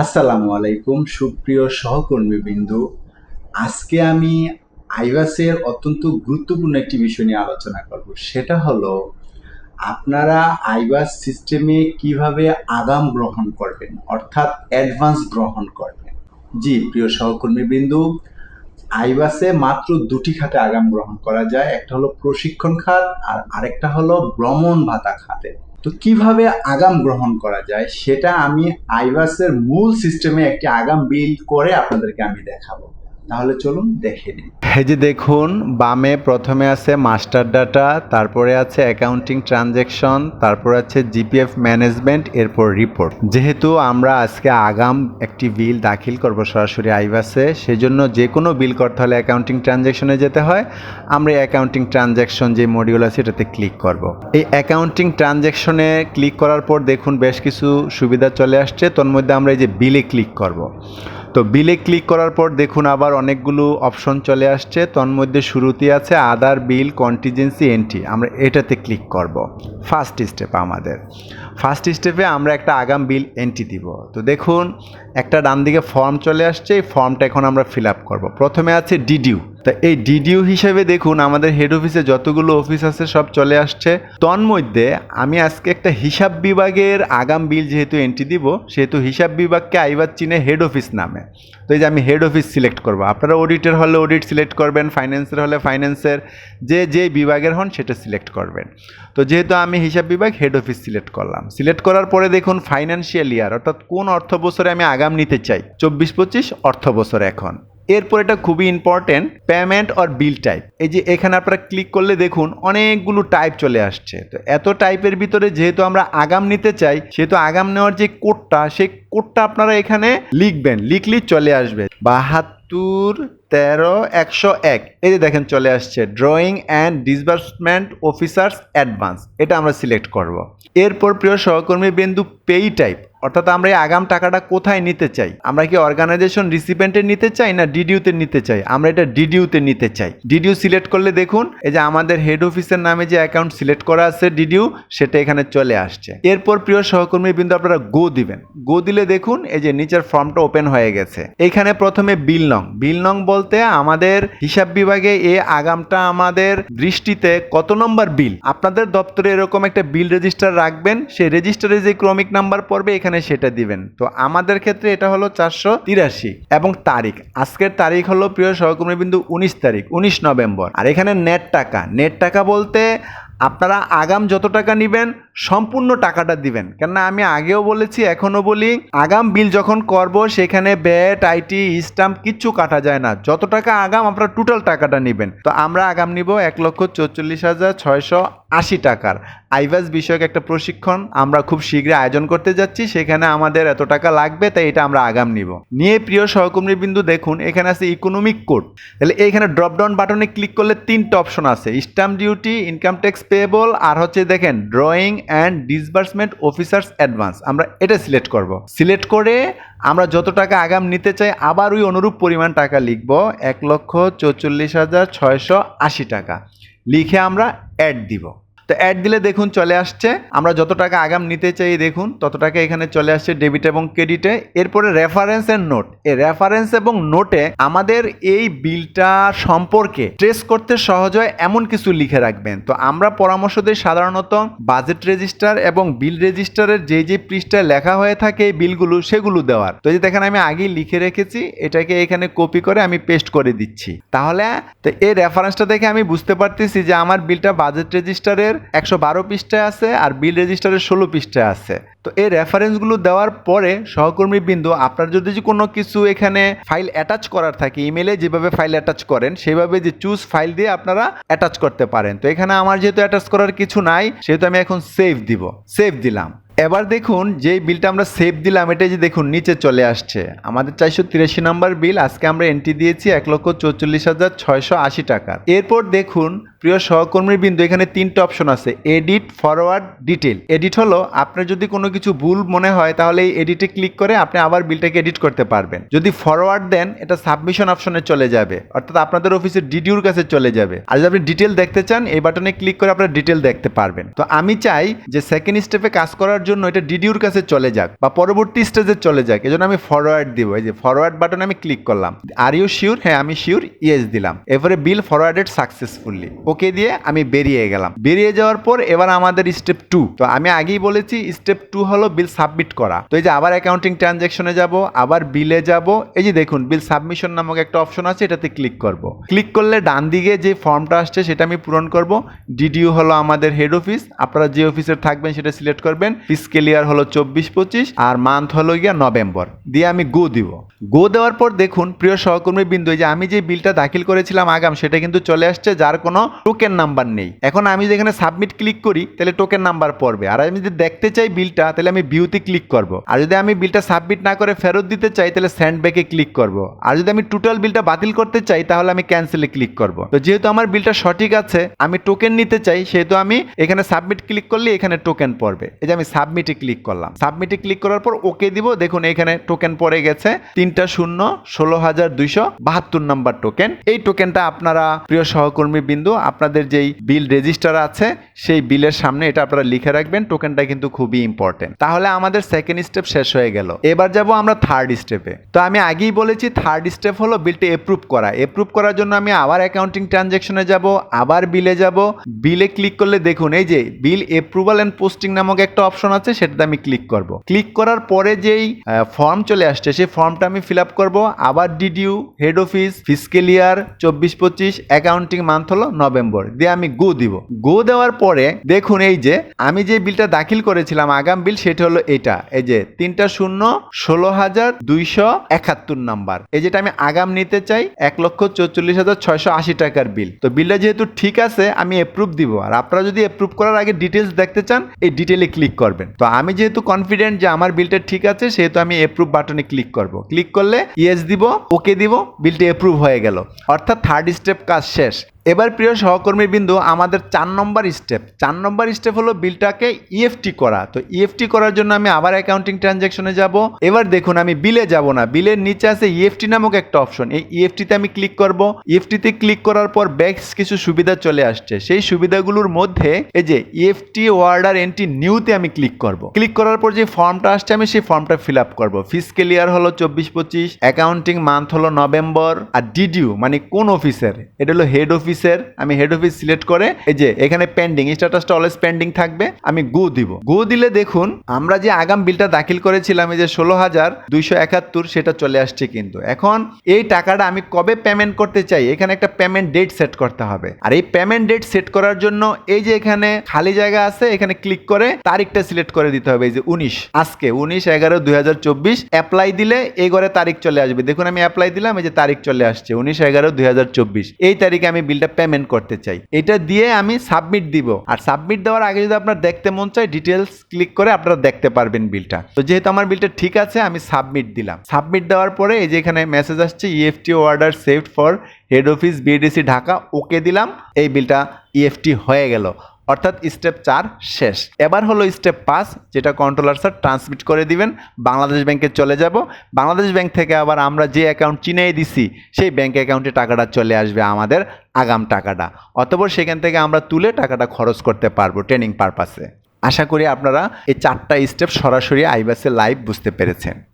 আসসালামু আলাইকুম, সুপ্রিয় সহকর্মীবৃন্দু। আজকে আমি আইবাসের অত্যন্ত গুরুত্বপূর্ণ একটি বিষয় নিয়ে আলোচনা করব। সেটা হলো, আপনারা আইবাস সিস্টেমে কীভাবে আগাম গ্রহণ করবেন, অর্থাৎ অ্যাডভান্স গ্রহণ করবেন। জি, প্রিয় সহকর্মীবৃন্দু আইবাসে মাত্র দুটি খাতে আগাম গ্রহণ করা যায়। একটা হলো প্রশিক্ষণ খাত আর আরেকটা হলো ভ্রমণ ভাতা খাতে। তো কীভাবে আগাম গ্রহণ করা যায় সেটা আমি আইভাসের মূল সিস্টেমে একটি আগাম বিল করে আপনাদেরকে আমি দেখাবো। তাহলে চলুন দেখে নিই। এই যে দেখুন, বামে প্রথমে আছে মাস্টার ডাটা, তারপরে আছে অ্যাকাউন্টিং ট্রানজ্যাকশন তারপর আছে জিপিএফ ম্যানেজমেন্ট, এরপর রিপোর্ট। যেহেতু আমরা আজকে আগাম একটি বিল দাখিল করব সরাসরি আইবাসে, সেজন্য যে কোনো বিল করতে হলে অ্যাকাউন্টিং ট্রানজ্যাকশনে যেতে হয়। আমরা অ্যাকাউন্টিং ট্রানজ্যাকশন যে মডিউল আছে, এটাতে ক্লিক করব। এই অ্যাকাউন্টিং ট্রানজ্যাকশনে ক্লিক করার পর দেখুন বেশ কিছু সুবিধা চলে আসছে তোর মধ্যে আমরা এই যে বিলে ক্লিক করব। তো বিলে ক্লিক করার পর দেখুন আবার অনেকগুলো অপশন চলে আসছে। তন্মধ্যে শুরুতে আছে আদার বিল কন্টিজেন্সি এন্ট্রি আমরা এটাতে ক্লিক করব। ফার্স্ট স্টেপ আমাদের। ফার্স্ট স্টেপে আমরা একটা আগাম বিল এন্ট্রি দিব। তো দেখুন, একটা ডান দিকে ফর্ম চলে আসছে। এই ফর্মটা এখন আমরা ফিল আপ করব। প্রথমে আছে ডিডিউ তা এই ডিডিউ হিসেবে দেখুন, আমাদের হেড অফিসে যতগুলো অফিস আছে, সব চলে আসছে। তন্মধ্যে, আমি আজকে একটা হিসাব বিভাগের আগাম বিল যেহেতু এন্ট্রি দিব, সেহেতু হিসাব বিভাগকে আইবার চিনে হেড অফিস নামে। তো এই যে আমি হেড অফিস সিলেক্ট করব, আপনারা অডিটের হলে অডিট সিলেক্ট করবেন ফাইন্যান্সের হলে ফাইন্যান্সের যে যে বিভাগের হন সেটা সিলেক্ট করবেন। তো যেহেতু আমি হিসাব বিভাগ হেড অফিস সিলেক্ট করলাম। সিলেক্ট করার পরে দেখুন ফাইন্যান্সিয়াল ইয়ার অর্থাৎ কোন অর্থ বছরে আমি আগাম নিতে চাই? চব্বিশ পঁচিশ অর্থ বছর এখন। এরপর এটা খুবই important payment or bill type এই যে এখানে আপনারা ক্লিক করলে দেখুন অনেকগুলো টাইপ চলে আসছে। তো এত টাইপের ভিতরে যেহেতু আমরা আগাম নিতে চাই, সেহেতু আগাম নেওয়ার যে কোডটা সেই কোডটা আপনারা এখানে লিখবেন, লিখলেই চলে আসবে। বাহাত্তর, তেরো, একশো এক। এই যে দেখেন চলে আসছে drawing and disbursement officers advance এটা আমরা সিলেক্ট করব। এরপর প্রিয় সহকর্মী বিন্দু পেই টাইপ অর্থাৎ আমরা এই আগাম টাকাটা কোথায় নিতে চাই? আমরা কি অর্গানাইজেশন রিসিপেন্টে নিতে চাই না ডিডিউতে নিতে চাই? আমরা এটা ডিডিউতে নিতে চাই। ডিডিউ সিলেক্ট করলে দেখুন, এই যে আমাদের হেড অফিসের নামে যে অ্যাকাউন্ট সিলেক্ট করা আছে ডিডিউ সেটা এখানে চলে আসছে। এরপর প্রিয় সহকর্মী বিন্দু আপনারা গো দিবেন। গো দিলে দেখুন, এই যে নিচের ফর্মটা ওপেন হয়ে গেছে। এখানে প্রথমে বিল নং। বিল নং বলতে আমাদের হিসাব বিভাগে এ আগামটা আমাদের দৃষ্টিতে কত নম্বর বিল? আপনাদের দপ্তরে এরকম একটা বিল রেজিস্টার রাখবেন, সেই রেজিস্টারে যে ক্রমিক নাম্বার পড়বে, এখানে সেটা দিবেন। তো আমাদের ক্ষেত্রে এটা হলো চারশো তিরাশি এবং তারিখ। আজকের তারিখ হলো প্রিয় সহকর্মী বিন্দু উনিশ তারিখ, উনিশ নভেম্বর। আর এখানে নেট টাকা। নেট টাকা বলতে আপনারা আগাম যত টাকা নেবেন, সম্পূর্ণ টাকাটা দিবেন। কেননা আমি আগেও বলেছি, এখনও বলি, আগাম বিল যখন করব, সেখানে ব্যাট আইটি স্টাম্প কিচ্ছু কাটা যায় না। যত টাকা আগাম, আপনারা টোটাল টাকাটা নেবেন। তো আমরা আগাম নিব এক লক্ষ চৌচল্লিশ হাজার ছয়শো আশি টাকার। আইভাস বিষয়ক একটা প্রশিক্ষণ আমরা খুব শীঘ্রই আয়োজন করতে যাচ্ছি। সেখানে আমাদের এত টাকা লাগবে, তাই এটা আমরা আগাম নিব। নিয়ে প্রিয় সহকর্মী বিন্দু দেখুন, এখানে আছে ইকোনমিক কোড তাহলে এইখানে ড্রপডাউন বাটনে ক্লিক করলে তিনটা অপশন আছে। Stamp duty income tax payable আর হচ্ছে দেখেন drawing and disbursement officers advance আমরা এটা সিলেক্ট করব। সিলেক্ট করে আমরা যত টাকা আগাম নিতে চাই, আবার ওই অনুরূপ পরিমাণ টাকা লিখব, এক লক্ষ চৌচল্লিশ হাজার ছয়শো আশি টাকা। লিখে আমরা অ্যাড দিব। তো অ্যাড দিলে দেখুন চলে আসছে। আমরা যত টাকা আগাম নিতে চাই দেখুন, তত টাকা এখানে চলে আসছে ডেবিট এবং ক্রেডিটে এরপরে রেফারেন্স এন্ড নোট এই রেফারেন্স এবং নোটে আমাদের এই বিলটা সম্পর্কে ট্রেস করতে সহজ হয়, এমন কিছু লিখে রাখবেন। তো আমরা পরামর্শ দিই সাধারণত বাজেট রেজিস্টার এবং বিল রেজিস্টারের যে যে পৃষ্ঠায় লেখা হয়ে থাকে এই বিলগুলো, সেগুলো দেওয়ার। তো যে দেখেন আমি আগেই লিখে রেখেছি, এটাকে এখানে কপি করে আমি পেস্ট করে দিচ্ছি। তাহলে তো এই রেফারেন্সটা দেখে আমি বুঝতে পারতেছি যে আমার বিলটা বাজেট রেজিস্টারের একশো বারো পৃষ্ঠায় আছে আর বিল রেজিস্টারের ষোলো পৃষ্ঠায় আছে। তো এই রেফারেন্সগুলো দেওয়ার পরে সহকর্মী বিন্দু, আপনার যদি যে কোনো কিছু এখানে ফাইল অ্যাটাচ করার থাকে ইমেলে যেভাবে ফাইল অ্যাটাচ করেন, সেভাবে যে চুজ ফাইল দিয়ে আপনারা অ্যাটাচ করতে পারেন। তো এখানে আমার যেহেতু অ্যাটাচ করার কিছু নাই, সেহেতু আমি এখন সেভ দিব সেভ দিলাম। এবার দেখুন, যেই বিলটা আমরা সেভ দিলাম এটা যে দেখুন, নিচে চলে আসছে। আমাদের চারশো তিরাশি নম্বর বিল আজকে আমরা এন্ট্রি দিয়েছি এক লক্ষ চৌচল্লিশ হাজার ছয়শো আশি টাকা এরপর দেখুন প্রিয় সহকর্মী বিন্দু এখানে তিনটা অপশন আছে এডিট ফরওয়ার্ড ডিটেল এডিট হলো, আপনার যদি কোনো কিছু ভুল মনে হয়, তাহলে এই এডিটে ক্লিক করে আপনি আবার বিলটাকে এডিট করতে পারবেন। যদি ফরওয়ার্ড দেন, এটা সাবমিশন অপশনে চলে যাবে। অর্থাৎ আপনাদের অফিসের ডিডিউর কাছে চলে যাবে। আর যদি আপনি ডিটেল দেখতে চান, এই বাটনে ক্লিক করে আপনার ডিটেল দেখতে পারবেন। তো আমি চাই যে সেকেন্ড স্টেপে কাজ করার জন্য এটা ডিডিউর কাছে চলে যাক, বা পরবর্তী স্টেজে চলে যাক। এজন্য আমি ফরওয়ার্ড দিব। এই যে ফরওয়ার্ড বাটনে আমি ক্লিক করলাম। আর ইউ শিওর হ্যাঁ আমি শিওর ইয়েস দিলাম। এবারে বিল ফরওয়ার্ডেড সাকসেসফুলি ওকে দিয়ে আমি বেরিয়ে গেলাম। বেরিয়ে যাওয়ার পর এবার আমাদের স্টেপ টু তো আমি আগেই বলেছি স্টেপ টু হলো বিল সাবমিট করা। তো এই যে আবার অ্যাকাউন্টিং ট্রানজ্যাকশনে যাব, আবার বিলে যাব, এই যে দেখুন বিল সাবমিশন নামক একটা অপশন আছে, এটাতে ক্লিক করব। ক্লিক করলে ডান দিকে যে ফর্মটা আসছে, সেটা আমি পূরণ করব। ডিডিও হলো আমাদের হেড অফিস আপনারা যে অফিসের থাকবেন, সেটা সিলেক্ট করবেন। ফিসকেল ইয়ার হলো চব্বিশ পঁচিশ, আর মান্থ হলো গিয়া নভেম্বর। দিয়ে আমি গো দিব। গো দেওয়ার পর দেখুন, প্রিয় সহকর্মী বিন্দু যে আমি যে বিলটা দাখিল করেছিলাম আগাম, সেটা কিন্তু চলে আসছে, যার কোনো টোকেন নাম্বার নেই। এখন আমি যদি এখানে সাবমিট ক্লিক করি, তাহলে টোকেন নাম্বার পড়বে। আর আমি যদি দেখতে চাই বিলটা তাহলে আমি ভিউতে ক্লিক করব। আর যদি আমি বিলটা সাবমিট না করে ফেরত দিতে চাই, তাহলে স্যান্ড ব্যাকে ক্লিক করব। আর যদি আমি টোটাল বিলটা বাতিল করতে চাই, তাহলে আমি ক্যান্সেলে ক্লিক করব। তো যেহেতু আমার বিলটা সঠিক আছে, আমি টোকেন নিতে চাই, সেহেতু আমি এখানে সাবমিট ক্লিক করলে এখানে টোকেন পড়বে। এই যে আমি সাবমিটে ক্লিক করলাম। সাবমিটে ক্লিক করার পর ওকে দিব। দেখুন, এখানে টোকেন পড়ে গেছে তিনটা শূন্য, ষোলো হাজার দুইশো বাহাত্তর নাম্বার টোকেন এই টোকেনটা আপনারা প্রিয় সহকর্মী বিন্দু আপনাদের যেই বিল রেজিস্টার আছে, সেই বিলের সামনে এটা আপনারা লিখে রাখবেন টোকেনটা কিন্তু খুবই ইম্পর্টেন্ট তাহলে আমাদের সেকেন্ড স্টেপ শেষ হয়ে গেল। এবার যাব আমরা থার্ড স্টেপে তো আমি আগেই বলেছি থার্ড স্টেপ হলো বিলটা এপ্রুভ করা। এপ্রুভ করার জন্য আমি আবার অ্যাকাউন্টিং ট্রানজ্যাকশনে যাব, আবার বিলে যাব। বিলে ক্লিক করলে দেখুন, এই যে বিল এপ্রুভাল এন্ড পোস্টিং নামক একটা অপশন আছে, সেটাতে আমি ক্লিক করব। ক্লিক করার পরে যেই ফর্ম চলে আসছে, সেই ফর্মটা আমি ফিল আপ করব। আবার ডিডিউ হেড অফিস ফিসকেল ইয়ার চব্বিশ পঁচিশ অ্যাকাউন্টিং মান্থ হলো নভেম্বর। দিয়ে আমি গো দিব। গো দেওয়ার পরে দেখুন এই যে, আমি যে বিলটা দাখিল করেছিলাম, আগাম বিল, সেটা হলো এটা। এই যে, তিনটা শূন্য, ষোলো হাজার দুইশো একাত্তর নাম্বার। এই যেটা আমি আগাম নিতে চাই, এক লক্ষ চৌচল্লিশ হাজার ছয়শো আশি টাকার বিল। তো বিলটা যেহেতু ঠিক আছে, আমি এপ্রুভ দিব। আর আপনারা যদি এপ্রুভ করার আগে ডিটেলস দেখতে চান, এই ডিটেলে ক্লিক করবেন। তো আমি যেহেতু কনফিডেন্ট যে আমার বিলটা ঠিক আছে, সেহেতু আমি এপ্রুভ বাটনে ক্লিক করব। ক্লিক করলে ইয়েস দিব ওকে দিব, বিলটি এপ্রুভ হয়ে গেল। অর্থাৎ থার্ড স্টেপ কাজ শেষ। এবার প্রিয় সহকর্মী বিন্দু আমাদের চার নম্বর স্টেপ চার নম্বর স্টেপ হলো বিলটাকে ইএফটি করা। তো ইএফটি করার জন্য আমি আবার অ্যাকাউন্টিং ট্রানজ্যাকশনে যাব। এবার দেখুন, আমি বিলে যাব না। বিলের নিচে আছে ইএফটি নামক একটা অপশন এই ইএফটিতে আমি ক্লিক করব। ইএফটিতে ক্লিক করার পর ব্যাক্স কিছু সুবিধা চলে আসছে। সেই সুবিধাগুলোর মধ্যে এই যে ইএফটি অর্ডার এন্ট্রি নিউতে আমি ক্লিক করব। ক্লিক করার পর যে ফর্মটা আসছে, আমি সেই ফর্মটা ফিল আপ করব। ফিসকেল ইয়ার হলো চব্বিশ পঁচিশ অ্যাকাউন্টিং মান্থ হলো নভেম্বর, আর ডিডিউ মানে কোন অফিসের এটা হলো হেড অফিসের আমি হেড অফিস সিলেক্ট করে, এই যে, এখানে পেন্ডিং স্ট্যাটাসটা অলওয়েজ পেন্ডিং থাকবে, আমি গো দিব। গো দিলে দেখুন, আমরা যে আগাম বিলটা দাখিল করেছিলাম, এই যে ষোলো হাজার দুইশো একাত্তর, সেটা চলে আসছে কিন্তু। এখন, এই টাকাটা আমি কবে পেমেন্ট করতে চাই? এখানে একটা পেমেন্ট ডেট সেট করতে হবে। আর এই পেমেন্ট ডেট সেট করার জন্য, এই যে এখানে খালি জায়গা আছে, এখানে ক্লিক করে তারিখটা সিলেক্ট করে দিতে হবে, এই যে উনিশ, আজকে। উনিশ, এগারো, দুই হাজার চব্বিশ অ্যাপ্লাই দিলে এই ঘরে তারিখ চলে আসবে। দেখুন, আমি অ্যাপ্লাই দিলাম, এই যে তারিখ চলে আসছে, উনিশ, এগারো, দুই হাজার চব্বিশ। এই তারিখে আমি বিলটা পেমেন্ট করতে চাই। এটা দিয়ে আমি সাবমিট দিব। আর সাবমিট দেওয়ার আগে যদি আপনার দেখতে মন চায় ডিটেলস ক্লিক করে আপনারা দেখতে পারবেন বিলটা। তো যেহেতু আমার বিলটা ঠিক আছে, আমি সাবমিট দিলাম। সাবমিট দেওয়ার পরে এই যে এখানে মেসেজ আসছে E EFT order saved for head office BADC Dhaka okay দিলাম। এই বিলটা ইএফটি হয়ে গেল। অর্থাৎ স্টেপ চার শেষ। এবার হলো স্টেপ পাঁচ, যেটা কন্ট্রোলার স্যার ট্রান্সমিট করে দিবেন। বাংলাদেশ ব্যাংকে চলে যাব। বাংলাদেশ ব্যাংক থেকে আবার আমরা যে অ্যাকাউন্ট চিনিয়ে দিছি, সেই ব্যাংক অ্যাকাউন্টে টাকাটা চলে আসবে আমাদের আগাম টাকাটা। অতপর সেখান থেকে আমরা তুলে টাকাটা খরচ করতে পারব ট্রেনিং পারপাসে আশা করি আপনারা এই চারটা স্টেপ সরাসরি আইবাসে লাইভ বুঝতে পেরেছেন।